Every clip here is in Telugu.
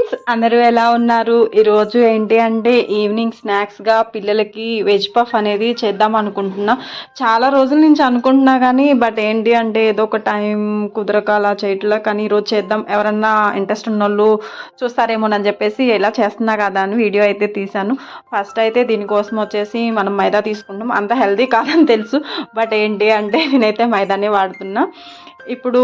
ఫ్రెండ్స్ అందరూ ఎలా ఉన్నారు? ఈరోజు ఏంటి అంటే ఈవినింగ్ స్నాక్స్గా పిల్లలకి వెజ్ పఫ్ అనేది చేద్దాం అనుకుంటున్నా. చాలా రోజుల నుంచి అనుకుంటున్నా కానీ బట్ ఏంటి అంటే ఏదో ఒక టైం కుదరక అలా చేయట్లే. కానీ ఈరోజు చేద్దాం. ఎవరన్నా ఇంట్రెస్ట్ ఉన్న వాళ్ళు చూస్తారేమోనని చెప్పేసి ఎలా చేస్తున్నా కదా అని వీడియో అయితే తీశాను. ఫస్ట్ అయితే దీనికోసం వచ్చేసి మనం మైదా తీసుకుంటాం అంత హెల్దీ కాదని తెలుసు. బట్ ఏంటి అంటే నేనైతే మైదానే వాడుతున్నా. ఇప్పుడు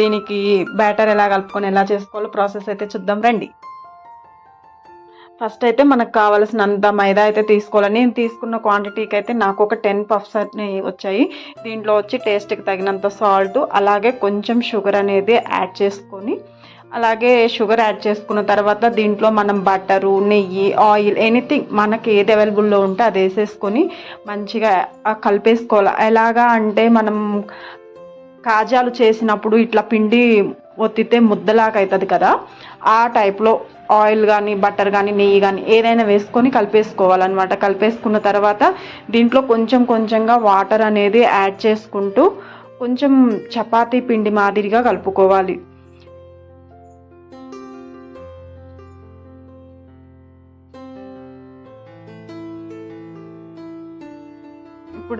దీనికి బ్యాటర్ ఎలా కలుపుకొని ఎలా చేసుకోవాలో ప్రాసెస్ అయితే చూద్దాం రండి. ఫస్ట్ అయితే మనకు కావాల్సినంత మైదా అయితే తీసుకోవాలి. నేను తీసుకున్న క్వాంటిటీకి అయితే నాకు ఒక టెన్ పఫ్స్ వచ్చాయి. దీంట్లో వచ్చి టేస్ట్కి తగినంత సాల్ట్ అలాగే కొంచెం షుగర్ అనేది యాడ్ చేసుకొని అలాగే షుగర్ యాడ్ చేసుకున్న తర్వాత దీంట్లో మనం బటరు నెయ్యి ఆయిల్ ఎనీథింగ్ మనకి ఏది అవైలబుల్లో ఉంటే అది వేసేసుకొని మంచిగా కలిపేసుకోవాలి. ఎలాగా అంటే మనం కాజాలు చేసినప్పుడు ఇట్లా పిండి ఒత్తితే ముద్దలాగా అవుతుంది కదా ఆ టైప్లో ఆయిల్ కానీ బటర్ కానీ నెయ్యి కానీ ఏదైనా వేసుకొని కలిపేసుకోవాలన్నమాట. కలిపేసుకున్న తర్వాత దీంట్లో కొంచెం కొంచెంగా వాటర్ అనేది యాడ్ చేసుకుంటూ కొంచెం చపాతీ పిండి మాదిరిగా కలుపుకోవాలి.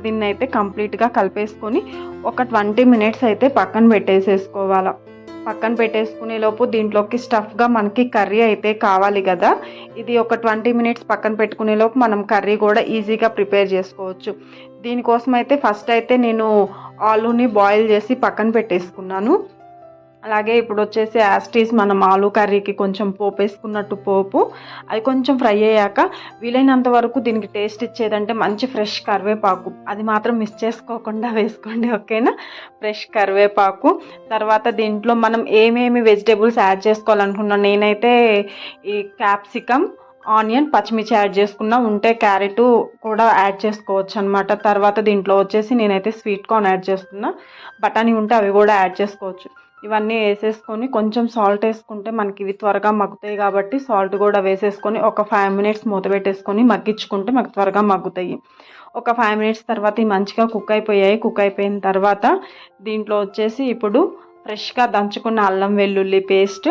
దీన్ని అయితే కంప్లీట్గా కలిపేసుకొని ఒక ట్వంటీ మినిట్స్ అయితే పక్కన పెట్టేసేసుకోవాలి. పక్కన పెట్టేసుకునే లోపు దీంట్లోకి స్టఫ్గా మనకి కర్రీ అయితే కావాలి కదా. ఇది ఒక ట్వంటీ మినిట్స్ పక్కన పెట్టుకునే లోపు మనం కర్రీ కూడా ఈజీగా ప్రిపేర్ చేసుకోవచ్చు. దీనికోసం అయితే ఫస్ట్ అయితే నేను ఆలూని బాయిల్ చేసి పక్కన పెట్టేసుకున్నాను. అలాగే ఇప్పుడు వచ్చేసి యాస్టీస్ మనం ఆలు కర్రీకి కొంచెం పోపు వేసుకున్నట్టు పోపు. అది కొంచెం ఫ్రై అయ్యాక వీలైనంత వరకు దీనికి టేస్ట్ ఇచ్చేదంటే మంచి ఫ్రెష్ కరివేపాకు. అది మాత్రం మిస్ చేసుకోకుండా వేసుకోండి ఓకేనా? ఫ్రెష్ కరివేపాకు. తర్వాత దీంట్లో మనం ఏమేమి వెజిటేబుల్స్ యాడ్ చేసుకోవాలనుకున్నాను నేనైతే ఈ క్యాప్సికమ్ ఆనియన్ పచ్చిమిర్చి యాడ్ చేసుకున్నా ఉంటే క్యారెట్ కూడా యాడ్ చేసుకోవచ్చు అనమాట తర్వాత దీంట్లో వచ్చేసి నేనైతే స్వీట్ కార్న్ యాడ్ చేస్తున్నా. బఠానీ ఉంటే అవి కూడా యాడ్ చేసుకోవచ్చు. ఇవన్నీ వేసేసుకొని కొంచెం సాల్ట్ వేసుకుంటే మనకి ఇవి త్వరగా మగ్గుతాయి కాబట్టి సాల్ట్ కూడా వేసేసుకొని ఒక ఫైవ్ మినిట్స్ మూత పెట్టేసుకొని మగ్గించుకుంటే మనకు త్వరగా మగ్గుతాయి. ఒక ఫైవ్ మినిట్స్ తర్వాత ఇవి మంచిగా కుక్ అయిపోయాయి. కుక్ అయిపోయిన తర్వాత దీంట్లో వచ్చేసి ఇప్పుడు ఫ్రెష్గా దంచుకున్న అల్లం వెల్లుల్లి పేస్ట్.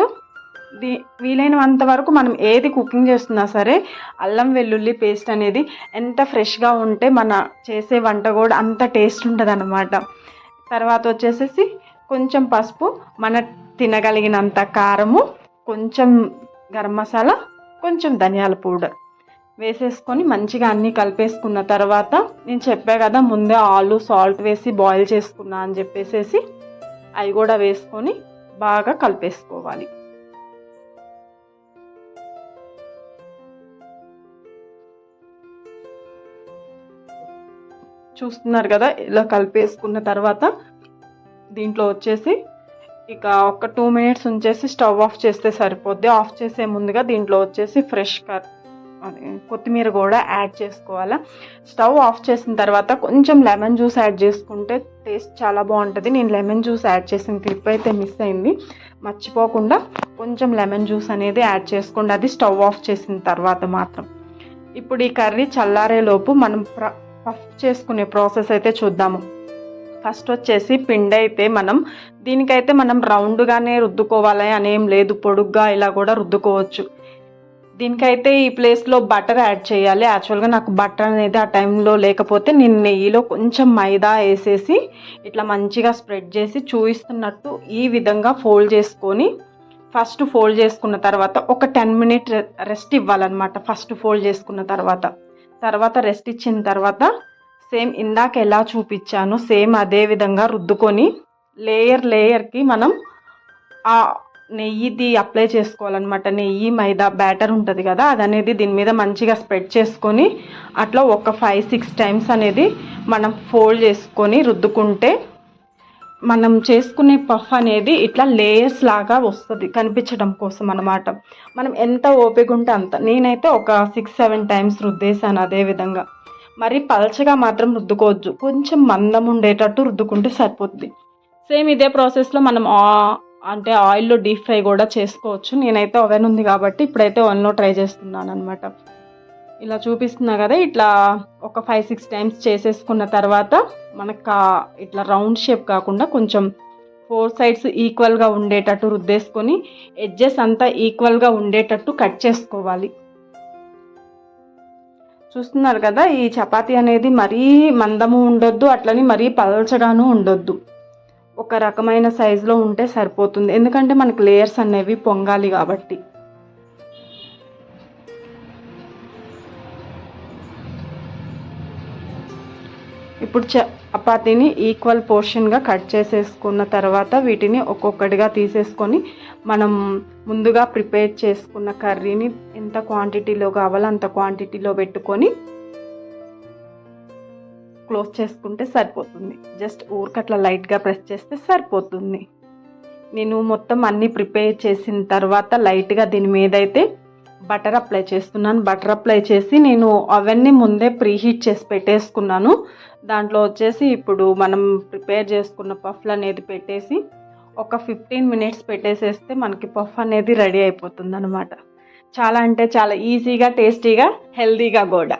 దీ వీలైనంత వరకు మనం ఏది కుకింగ్ చేస్తున్నా సరే అల్లం వెల్లుల్లి పేస్ట్ అనేది ఎంత ఫ్రెష్గా ఉంటే మన చేసే వంట కూడా అంత టేస్ట్ ఉంటుంది తర్వాత వచ్చేసేసి కొంచెం పసుపు మన తినగలిగినంత కారము కొంచెం గరం మసాలా కొంచెం ధనియాల పౌడర్ వేసేసుకొని మంచిగా అన్నీ కలిపేసుకున్న తర్వాత నేను చెప్పా కదా ముందే ఆలు సాల్ట్ వేసి బాయిల్ చేసుకున్నా అని చెప్పేసేసి అవి కూడా వేసుకొని బాగా కలిపేసుకోవాలి. చూస్తున్నారు కదా ఇలా కలిపేసుకున్న తర్వాత దీంట్లో వచ్చేసి ఇక ఒక టూ మినిట్స్ ఉంచేసి స్టవ్ ఆఫ్ చేస్తే సరిపోద్ది. ఆఫ్ చేసే ముందుగా దీంట్లో వచ్చేసి ఫ్రెష్ కర్ కొత్తిమీర కూడా యాడ్ చేసుకోవాలా. స్టవ్ ఆఫ్ చేసిన తర్వాత కొంచెం లెమన్ జ్యూస్ యాడ్ చేసుకుంటే టేస్ట్ చాలా బాగుంటుంది. నేను లెమన్ జ్యూస్ యాడ్ చేసిన క్లిప్ అయితే మిస్ అయింది. మర్చిపోకుండా కొంచెం లెమన్ జ్యూస్ అనేది యాడ్ చేసుకోండి. అది స్టవ్ ఆఫ్ చేసిన తర్వాత మాత్రం. ఇప్పుడు ఈ కర్రీ చల్లారేలోపు మనం ప్ర పఫ్ చేసుకునే ప్రాసెస్ అయితే చూద్దాము. ఫస్ట్ వచ్చేసి పిండి అయితే మనం దీనికైతే మనం రౌండ్గానే రుద్దుకోవాలి అనేం లేదు పొడుగ్గా ఇలా కూడా రుద్దుకోవచ్చు. దీనికైతే ఈ ప్లేస్లో బటర్ యాడ్ చేయాలి. యాక్చువల్గా నాకు బటర్ అనేది ఆ టైంలో లేకపోతే నేను నెయ్యిలో కొంచెం మైదా వేసేసి ఇట్లా మంచిగా స్ప్రెడ్ చేసి చూపిస్తున్నట్టు ఈ విధంగా ఫోల్డ్ చేసుకొని ఫస్ట్ ఫోల్డ్ చేసుకున్న తర్వాత ఒక టెన్ మినిట్ రెస్ట్ ఇవ్వాలన్నమాట ఫస్ట్ ఫోల్డ్ చేసుకున్న తర్వాత. తర్వాత రెస్ట్ ఇచ్చిన తర్వాత సేమ్ ఇందాక ఎలా చూపించాను సేమ్ అదే విధంగా రుద్దుకొని లేయర్ లేయర్కి మనం ఆ నెయ్యిది అప్లై చేసుకోవాలన్నమాట. నెయ్యి మైదా బ్యాటర్ ఉంటుంది కదా అది అనేది దీని మీద మంచిగా స్ప్రెడ్ చేసుకొని అట్లా ఒక ఫైవ్ సిక్స్ టైమ్స్ అనేది మనం ఫోల్డ్ చేసుకొని రుద్దుకుంటే మనం చేసుకునే పఫ్ అనేది ఇట్లా లేయర్స్ లాగా వస్తుంది కనిపించడం కోసం అనమాట మనం ఎంత ఓపిక ఉంటే అంత. నేనైతే ఒక సిక్స్ సెవెన్ టైమ్స్ రుద్దేశాను అదే విధంగా. మరి పలచగా మాత్రం రుద్దుకోవచ్చు కొంచెం మందం ఉండేటట్టు రుద్దుకుంటే సరిపోద్ది. సేమ్ ఇదే ప్రాసెస్లో మనం ఆ- అంటే ఆయిల్లో డీప్ ఫ్రై కూడా చేసుకోవచ్చు. నేనైతే ఓవెన్ ఉంది కాబట్టి ఇప్పుడైతే ఓవెన్లో ట్రై చేస్తున్నాను అనమాట ఇలా చూపిస్తున్నా కదా ఇట్లా ఒక ఫైవ్ సిక్స్ టైమ్స్ చేసేసుకున్న తర్వాత మనకు ఇట్లా రౌండ్ షేప్ కాకుండా కొంచెం ఫోర్ సైడ్స్ ఈక్వల్గా ఉండేటట్టు రుద్దేసుకొని ఎడ్జెస్ అంతా ఈక్వల్గా ఉండేటట్టు కట్ చేసుకోవాలి. చూస్తున్నారు కదా ఈ చపాతి అనేది మరీ మందము ఉండొద్దు అట్లని మరీ పలచగాను ఉండొద్దు. ఒక రకమైన సైజులో ఉంటే సరిపోతుంది. ఎందుకంటే మనకి లేయర్స్ అనేవి పొంగాలి కాబట్టి. ఇప్పుడు చపాతీని ఈక్వల్ పోర్షన్గా కట్ చేసేసుకున్న తర్వాత వీటిని ఒక్కొక్కటిగా తీసేసుకొని మనం ముందుగా ప్రిపేర్ చేసుకున్న కర్రీని ఎంత క్వాంటిటీలో కావాలో అంత క్వాంటిటీలో పెట్టుకొని క్లోజ్ చేసుకుంటే సరిపోతుంది. జస్ట్ ఊరికట్లా లైట్గా ప్రెస్ చేస్తే సరిపోతుంది. నేను మొత్తం అన్నీ ప్రిపేర్ చేసిన తర్వాత లైట్గా దీని మీద అయితే బటర్ అప్లై చేస్తున్నాను. బటర్ అప్లై చేసి నేను అవన్నీ ముందే ప్రీహీట్ చేసి పెట్టేసుకున్నాను. దాంట్లో వచ్చేసి ఇప్పుడు మనం ప్రిపేర్ చేసుకున్న పఫ్లు అనేది పెట్టేసి ఒక ఫిఫ్టీన్ మినిట్స్ పెట్టేసేస్తే మనకి పఫ్ అనేది రెడీ అయిపోతుంది అనమాట చాలా అంటే చాలా ఈజీగా టేస్టీగా హెల్తీగా కూడా.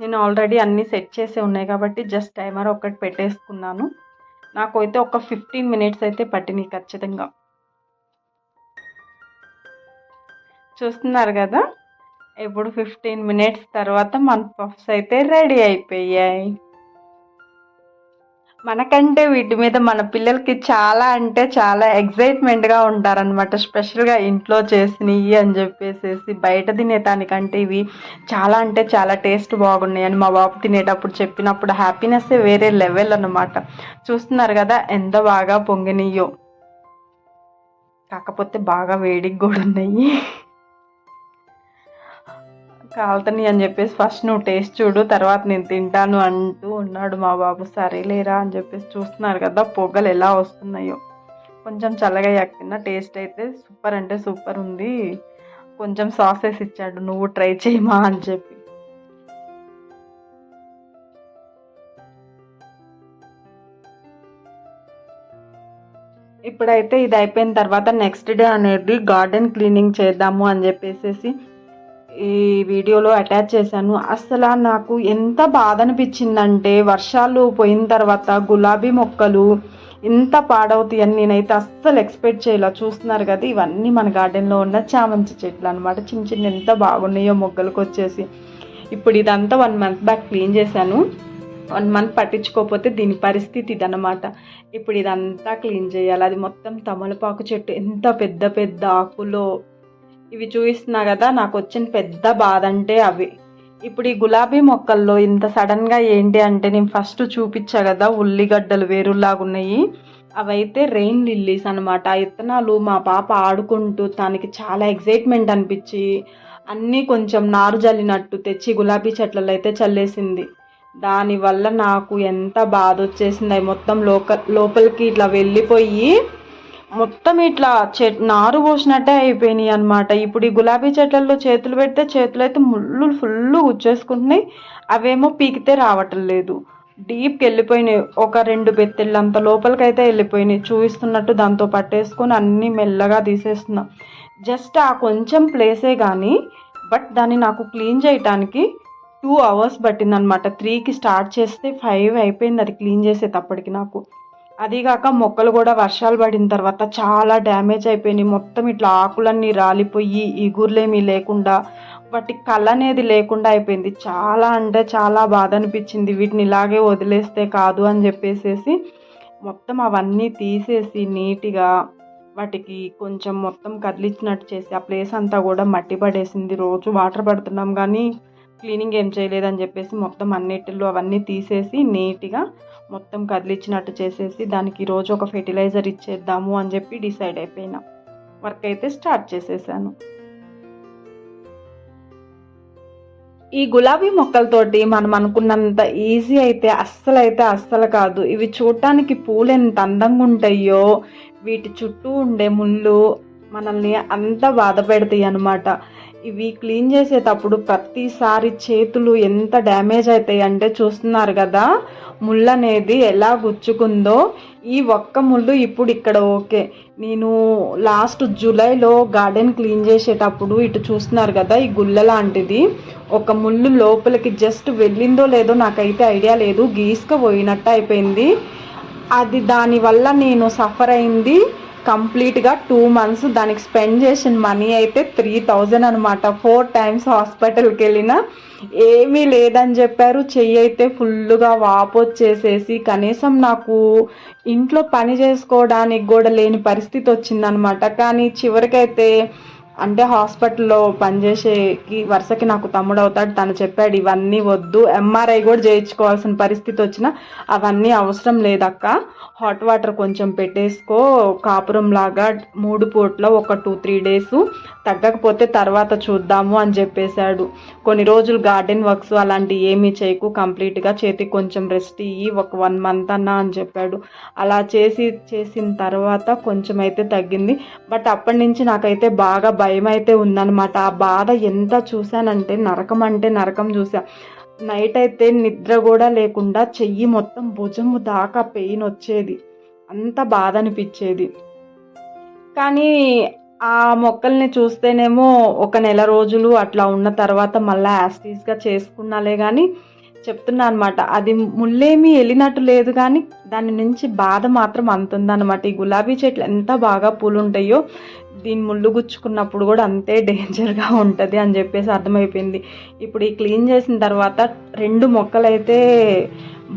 నేను ఆల్రెడీ అన్నీ సెట్ చేసి ఉన్నాయి కాబట్టి జస్ట్ టైమర్ ఒకటి పెట్టేసుకున్నాను. నాకు అయితే ఒక ఫిఫ్టీన్ మినిట్స్ అయితే పట్టినాయి ఖచ్చితంగా. చూస్తున్నారు కదా? ఇప్పుడు ఫిఫ్టీన్ మినిట్స్ తర్వాత మన పఫ్స్ అయితే రెడీ అయిపోయాయి. మనకంటే వీటి మీద మన పిల్లలకి చాలా అంటే చాలా ఎగ్జైట్మెంట్గా ఉంటారనమాట స్పెషల్గా ఇంట్లో చేసినవి అని చెప్పేసి బయట తినేదానికంటే ఇవి చాలా అంటే చాలా టేస్ట్ బాగున్నాయి అని మా బాబు తినేటప్పుడు చెప్పినప్పుడు హ్యాపీనెస్ వేరే లెవెల్ అనమాట చూస్తున్నారు కదా ఎంత బాగా పొంగినయో కాకపోతే బాగా వేడికి కూడా ఉన్నాయి. కాలుతని అని చెప్పేసి ఫస్ట్ నువ్వు టేస్ట్ చూడు తర్వాత నేను తింటాను అంటూ ఉన్నాడు మా బాబు. సరే లేరా అని చెప్పేసి చూస్తున్నారు కదా పొగలు ఎలా వస్తున్నాయో. కొంచెం చల్లగా తిన్న టేస్ట్ అయితే సూపర్ అంటే సూపర్ ఉంది. కొంచెం సాసెస్ ఇచ్చాడు నువ్వు ట్రై చేయమా అని చెప్పి. ఇప్పుడైతే ఇది అయిపోయిన తర్వాత నెక్స్ట్ డే అనేది గార్డెన్ క్లీనింగ్ చేద్దాము అని చెప్పేసి ఈ వీడియోలో అటాచ్ చేశాను. అసలు నాకు ఎంత బాధ అనిపించిందంటే వర్షాలు పోయిన తర్వాత గులాబీ మొక్కలు ఇంత అని నేనైతే అస్సలు ఎక్స్పెక్ట్ చేయాల. చూస్తున్నారు కదా ఇవన్నీ మన గార్డెన్లో ఉన్న చామంతి చెట్లు అనమాట చిన్న చిన్న ఎంత బాగున్నాయో మొగ్గలకు వచ్చేసి. ఇప్పుడు ఇదంతా వన్ మంత్ బ్యాక్ క్లీన్ చేశాను. వన్ మంత్ పట్టించుకోకపోతే దీని పరిస్థితి ఇదనమాట ఇప్పుడు ఇదంతా క్లీన్ చేయాలి. అది మొత్తం తమలపాకు చెట్టు. ఎంత పెద్ద పెద్ద ఆకులో ఇవి చూపిస్తున్నా కదా నాకు వచ్చిన పెద్ద బాధ అంటే అవి. ఇప్పుడు ఈ గులాబీ మొక్కల్లో ఇంత సడన్గా ఏంటి అంటే నేను ఫస్ట్ చూపించా కదా ఉల్లిగడ్డలు వేరులాగా ఉన్నాయి అవైతే రెయిన్ లిల్లీస్ అనమాట ఇత్తనాలు మా పాప ఆడుకుంటూ తనకి చాలా ఎగ్జైట్మెంట్ అనిపించి అన్నీ కొంచెం నారు జల్లినట్టు తెచ్చి గులాబీ చెట్లలో అయితే చల్లేసింది. దానివల్ల నాకు ఎంత బాధ వచ్చేసింది మొత్తం లోక లోపలికి ఇట్లా వెళ్ళిపోయి మొత్తం ఇట్లా చెట్ నారు పోసినట్టే అయిపోయినాయి అనమాట ఇప్పుడు ఈ గులాబీ చెట్లలో చేతులు పెడితే చేతులు అయితే ముళ్ళు ఫుల్ గుచ్చేసుకుంటున్నాయి. అవేమో పీకితే రావటం లేదు. డీప్కి వెళ్ళిపోయినాయి. ఒక రెండు బెత్తెళ్ళు అంత లోపలికైతే వెళ్ళిపోయినాయి. చూపిస్తున్నట్టు దాంతో పట్టేసుకొని అన్నీ మెల్లగా తీసేస్తున్నాం. జస్ట్ ఆ కొంచెం ప్లేసే కానీ బట్ దాన్ని నాకు క్లీన్ చేయటానికి టూ అవర్స్ పట్టిందనమాట త్రీకి స్టార్ట్ చేస్తే ఫైవ్ అయిపోయింది అది క్లీన్ చేసేటప్పటికి నాకు. అదిగాక మొక్కలు కూడా వర్షాలు పడిన తర్వాత చాలా డ్యామేజ్ అయిపోయినాయి. మొత్తం ఇట్లా ఆకులన్నీ రాలిపోయి ఈగుర్లేమీ లేకుండా వాటి కళ అనేది లేకుండా అయిపోయింది. చాలా అంటే చాలా బాధ అనిపించింది. వీటిని ఇలాగే వదిలేస్తే కాదు అని చెప్పేసేసి మొత్తం అవన్నీ తీసేసి నీట్గా వాటికి కొంచెం మొత్తం కదిలించినట్టు చేసి ఆ ప్లేస్ అంతా కూడా మట్టి పడేసింది. రోజు వాటర్ పడుతున్నాం కానీ క్లీనింగ్ ఏం చేయలేదని చెప్పేసి మొత్తం అన్నిటిలో అవన్నీ తీసేసి నీట్గా మొత్తం కదిలిచ్చినట్టు చేసేసి దానికి రోజు ఒక ఫెర్టిలైజర్ ఇచ్చేద్దాము అని చెప్పి డిసైడ్ అయిపోయినా. వర్క్ అయితే స్టార్ట్ చేసేసాను. ఈ గులాబీ మొక్కలతోటి మనం అనుకున్నంత ఈజీ అయితే అస్సలు అయితే అస్సలు కాదు. ఇవి చూడటానికి పూలు ఎంత అందంగా ఉంటాయో వీటి చుట్టూ ఉండే ముళ్ళు మనల్ని అంత బాధ పెడతాయి అనమాట ఇవి క్లీన్ చేసేటప్పుడు ప్రతిసారి చేతులు ఎంత డ్యామేజ్ అవుతాయి అంటే చూస్తున్నారు కదా ముళ్ళు అనేది ఎలా గుచ్చుకుందో ఈ ఒక్క ముళ్ళు ఇప్పుడు ఇక్కడ ఓకే. నేను లాస్ట్ జూలైలో గార్డెన్ క్లీన్ చేసేటప్పుడు ఇటు చూస్తున్నారు కదా ఈ గుల్ల లాంటిది. ఒక ముళ్ళు లోపలికి జస్ట్ వెళ్ళిందో లేదో నాకైతే ఐడియా లేదు గీసుక పోయినట్టు అయిపోయింది. అది దానివల్ల నేను సఫర్ అయింది. కంప్లీట్గా టూ మంత్స్ దానికి స్పెండ్ చేసిన మనీ అయితే త్రీ థౌజండ్ అనమాట ఫోర్ టైమ్స్ హాస్పిటల్కి వెళ్ళిన ఏమీ లేదని చెప్పారు. చెయ్యి అయితే ఫుల్గా వాపొచ్చేసేసి కనీసం నాకు ఇంట్లో పని చేసుకోవడానికి కూడా లేని పరిస్థితి వచ్చిందనమాట కానీ చివరికైతే అంటే హాస్పిటల్లో పనిచేసేకి వరుసకి నాకు తమ్ముడు అవుతాడు తను చెప్పాడు ఇవన్నీ వద్దు. ఎంఆర్ఐ కూడా చేయించుకోవాల్సిన పరిస్థితి వచ్చినా అవన్నీ అవసరం లేదక్క. హాట్ వాటర్ కొంచెం పెట్టేసుకో. కాపురం లాగా మూడు పూట్ల ఒక టూ త్రీ డేస్. తగ్గకపోతే తర్వాత చూద్దాము అని చెప్పేశాడు. కొన్ని రోజులు గార్డెన్ వర్క్స్ అలాంటివి ఏమీ చేయకు. కంప్లీట్గా చేతికి కొంచెం రెస్ట్ ఇయ్యి ఒక వన్ మంత్ అన్నా అని చెప్పాడు. అలా చేసి చేసిన తర్వాత కొంచెం అయితే తగ్గింది. బట్ అప్పటి నుంచి నాకైతే బాగా భయం అయితే ఉందన్నమాట. ఆ బాధ ఎంత చూశానంటే నరకం అంటే నరకం చూసా నైట్ అయితే నిద్ర కూడా లేకుండా చెయ్యి మొత్తం భుజము దాకా పెయిన్ వచ్చేది. అంత బాధ అనిపించేది. కానీ ఆ మొక్కల్ని చూస్తేనేమో ఒక నెల రోజులు అట్లా ఉన్న తర్వాత మళ్ళీ యాస్టీస్గా చేసుకున్నాలే కానీ చెప్తున్నా అనమాట అది ముళ్ళేమీ వెళ్ళినట్టు లేదు కానీ దాని నుంచి బాధ మాత్రం అంతుందన్నమాట. ఈ గులాబీ చెట్లు ఎంత బాగా పూలు ఉంటాయో దీని ముళ్ళు గుచ్చుకున్నప్పుడు కూడా అంతే డేంజర్గా ఉంటుంది అని చెప్పేసి అర్థమైపోయింది. ఇప్పుడు ఈ క్లీన్ చేసిన తర్వాత రెండు మొక్కలు అయితే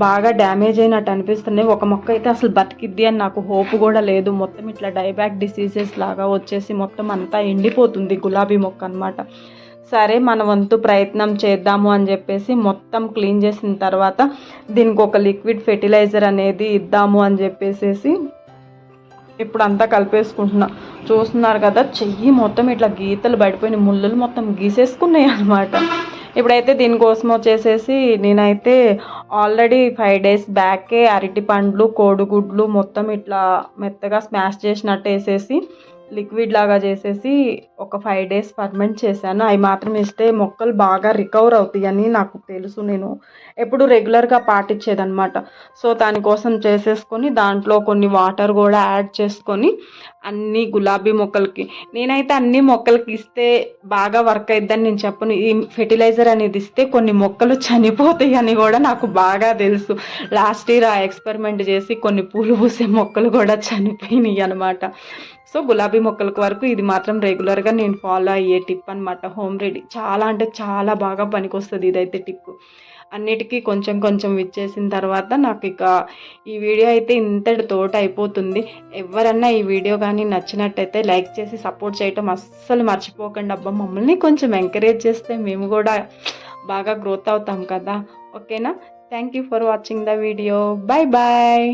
బాగా డ్యామేజ్ అయినట్టు అనిపిస్తున్నాయి. ఒక మొక్క అయితే అసలు బతికిద్ది అని నాకు హోప్ కూడా లేదు. మొత్తం ఇట్లా డైబ్యాక్ డిసీజెస్ లాగా వచ్చేసి మొత్తం అంతా ఎండిపోతుంది గులాబీ మొక్క అనమాట సరే మన వంతు ప్రయత్నం చేద్దాము అని చెప్పేసి మొత్తం క్లీన్ చేసిన తర్వాత దీనికి ఒక లిక్విడ్ ఫెర్టిలైజర్ అనేది ఇద్దాము అని చెప్పేసి ఇప్పుడు అంతా కలిపేసుకుంటున్నా. చూస్తున్నారు కదా చెయ్యి మొత్తం ఇట్లా గీతలు పడిపోయిన ముళ్ళలు మొత్తం గీసేసుకున్నాయి అనమాట ఇప్పుడైతే దీనికోసం వచ్చేసేసి నేనైతే ఆల్రెడీ ఫైవ్ డేస్ బ్యాకే అరటి పండ్లు కోడిగుడ్లు మొత్తం ఇట్లా మెత్తగా స్మాష్ చేసినట్టు వేసేసి లిక్విడ్ లాగా చేసేసి ఒక ఫైవ్ డేస్ ఫర్మెంట్ చేశాను. అవి మాత్రం ఇస్తే మొక్కలు బాగా రికవర్ అవుతాయని నాకు తెలుసు. నేను ఎప్పుడు రెగ్యులర్గా పాటించేదనమాట సో దానికోసం చేసేసుకొని దాంట్లో కొన్ని వాటర్ కూడా యాడ్ చేసుకొని అన్ని గులాబీ మొక్కలకి నేనైతే అన్ని మొక్కలకి ఇస్తే బాగా వర్క్ అయిద్దని నేను చెప్పను. ఈ ఫెర్టిలైజర్ అనేది ఇస్తే కొన్ని మొక్కలు చనిపోతాయి అని కూడా నాకు బాగా తెలుసు. లాస్ట్ ఇయర్ ఆ ఎక్స్పెరిమెంట్ చేసి కొన్ని పూలు పూసే మొక్కలు కూడా చనిపోయినాయి అనమాట సో గులాబీ మొక్కలకు వరకు ఇది మాత్రం రెగ్యులర్గా నేను ఫాలో అయ్యే టిప్ అనమాట హోమ్ రెడీ చాలా అంటే చాలా బాగా పనికొస్తుంది ఇదైతే టిప్ అన్నిటికీ కొంచెం కొంచెం ఇచ్చేసిన తర్వాత నాకు ఇక ఈ వీడియో అయితే ఇంతటి తోట అయిపోతుంది. ఎవరన్నా ఈ వీడియో కానీ నచ్చినట్టయితే లైక్ చేసి సపోర్ట్ చేయటం అస్సలు మర్చిపోకండి అబ్బా. మమ్మల్ని కొంచెం ఎంకరేజ్ చేస్తే మేము కూడా బాగా గ్రోత్ అవుతాం కదా. ఓకేనా? Thank you for watching the video bye bye